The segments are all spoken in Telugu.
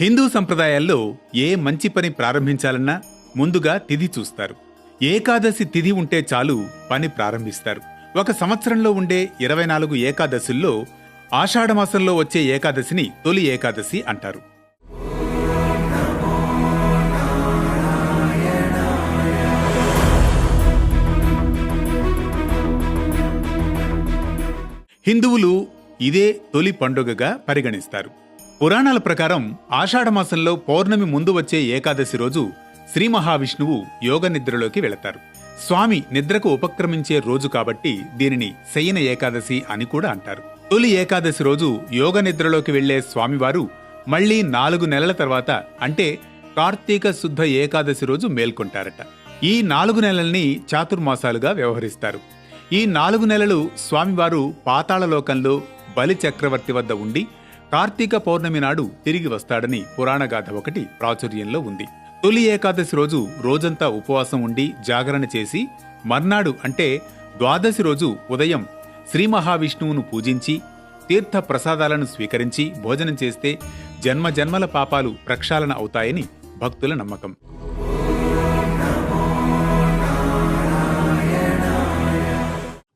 హిందూ సంప్రదాయాల్లో ఏ మంచి పని ప్రారంభించాలన్నా ముందుగా తిథి చూస్తారు. ఏకాదశి తిథి ఉంటే చాలు పని ప్రారంభిస్తారు. ఒక సంవత్సరంలో ఉండే ఇరవై నాలుగు ఏకాదశుల్లో ఆషాఢమాసంలో వచ్చే ఏకాదశిని తొలి ఏకాదశి అంటారు. హిందువులు ఇదే తొలి పండుగగా పరిగణిస్తారు. పురాణాల ప్రకారం ఆషాఢమాసంలో పౌర్ణమి ముందు వచ్చే ఏకాదశి రోజు శ్రీ మహావిష్ణువు యోగ నిద్రలోకి వెళతారు. స్వామి నిద్రకు ఉపక్రమించే రోజు కాబట్టి దీనిని శయన ఏకాదశి అని కూడా అంటారు. తొలి ఏకాదశి రోజు యోగ నిద్రలోకి వెళ్ళే స్వామివారు మళ్ళీ నాలుగు నెలల తర్వాత అంటే కార్తీక శుద్ధ ఏకాదశి రోజు మేల్కొంటారట. ఈ నాలుగు నెలల్ని చాతుర్మాసాలుగా వ్యవహరిస్తారు. ఈ నాలుగు నెలలు స్వామివారు పాతాళలోకంలో బలి చక్రవర్తి వద్ద ఉండి కార్తీక పౌర్ణమి నాడు తిరిగి వస్తాడని పురాణగాథ ఒకటి ప్రాచుర్యంలో ఉంది. తొలి ఏకాదశి రోజు రోజంతా ఉపవాసం ఉండి జాగరణ చేసి మర్నాడు అంటే ద్వాదశి రోజు ఉదయం శ్రీ మహావిష్ణువును పూజించి తీర్థ ప్రసాదాలను స్వీకరించి భోజనం చేస్తే జన్మ జన్మల పాపాలు ప్రక్షాళన అవుతాయని భక్తుల నమ్మకం.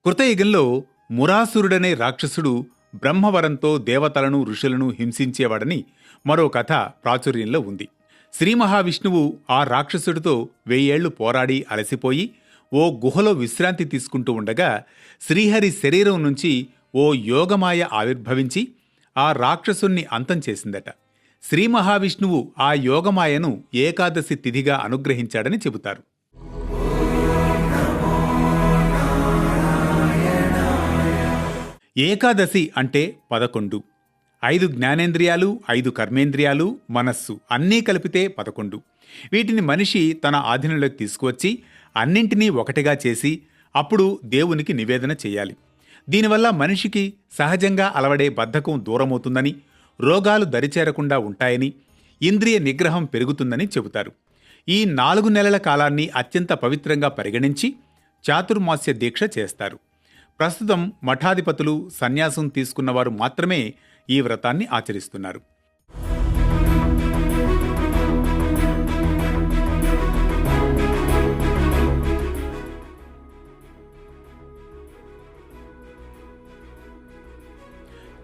కృతయుగంలో మురాసురుడనే రాక్షసుడు బ్రహ్మవరంతో దేవతలను ఋషులను హింసించేవాడని మరో కథ ప్రాచుర్యంలో ఉంది. శ్రీ మహావిష్ణువు ఆ రాక్షసుడితో వెయ్యేళ్ళు పోరాడి అలసిపోయి ఓ గుహలో విశ్రాంతి తీసుకుంటూ ఉండగా శ్రీహరి శరీరం నుంచి ఓ యోగమాయ ఆవిర్భవించి ఆ రాక్షసుణ్ణి అంతం చేసిందట. శ్రీ మహావిష్ణువు ఆ యోగమాయను ఏకాదశి తిథిగా అనుగ్రహించాడని చెబుతారు. ఏకాదశి అంటే పదకొండు. ఐదు జ్ఞానేంద్రియాలు ఐదు కర్మేంద్రియాలు మనస్సు అన్నీ కలిపితే పదకొండు. వీటిని మనిషి తన ఆధీనంలోకి తీసుకువచ్చి అన్నింటినీ ఒకటిగా చేసి అప్పుడు దేవునికి నివేదన చేయాలి. దీనివల్ల మనిషికి సహజంగా అలవడే బద్ధకం దూరమవుతుందని రోగాలు దరిచేరకుండా ఉంటాయని ఇంద్రియ నిగ్రహం పెరుగుతుందని చెబుతారు. ఈ నాలుగు నెలల కాలాన్ని అత్యంత పవిత్రంగా పరిగణించి చాతుర్మాస్య దీక్ష చేస్తారు. ప్రస్తుతం మఠాధిపతులు సన్యాసం తీసుకున్నవారు మాత్రమే ఈ వ్రతాన్ని ఆచరిస్తున్నారు.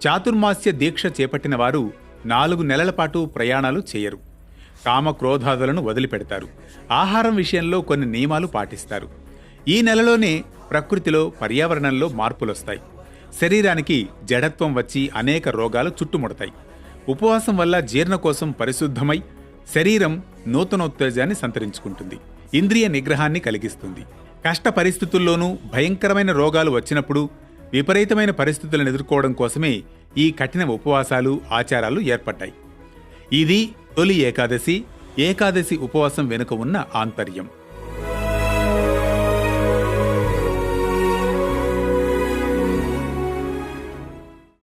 చాతుర్మాస్య దీక్ష చేపట్టిన వారు నాలుగు నెలల పాటు ప్రయాణాలు చేయరు. కామక్రోధాదులను వదిలిపెడతారు. ఆహారం విషయంలో కొన్ని నియమాలు పాటిస్తారు. ఈ నెలలోనే ప్రకృతిలో పర్యావరణంలో మార్పులొస్తాయి. శరీరానికి జడత్వం వచ్చి అనేక రోగాలు చుట్టుముడతాయి. ఉపవాసం వల్ల జీర్ణకోశం పరిశుద్ధమై శరీరం నూతనోత్తేజాన్ని సంతరించుకుంటుంది. ఇంద్రియ నిగ్రహాన్ని కలిగిస్తుంది. కష్ట పరిస్థితుల్లోనూ భయంకరమైన రోగాలు వచ్చినప్పుడు విపరీతమైన పరిస్థితులను ఎదుర్కోవడం కోసమే ఈ కఠిన ఉపవాసాలు ఆచారాలు ఏర్పడ్డాయి. ఇది తొలి ఏకాదశి ఏకాదశి ఉపవాసం వెనుక ఉన్న ఆంతర్యం.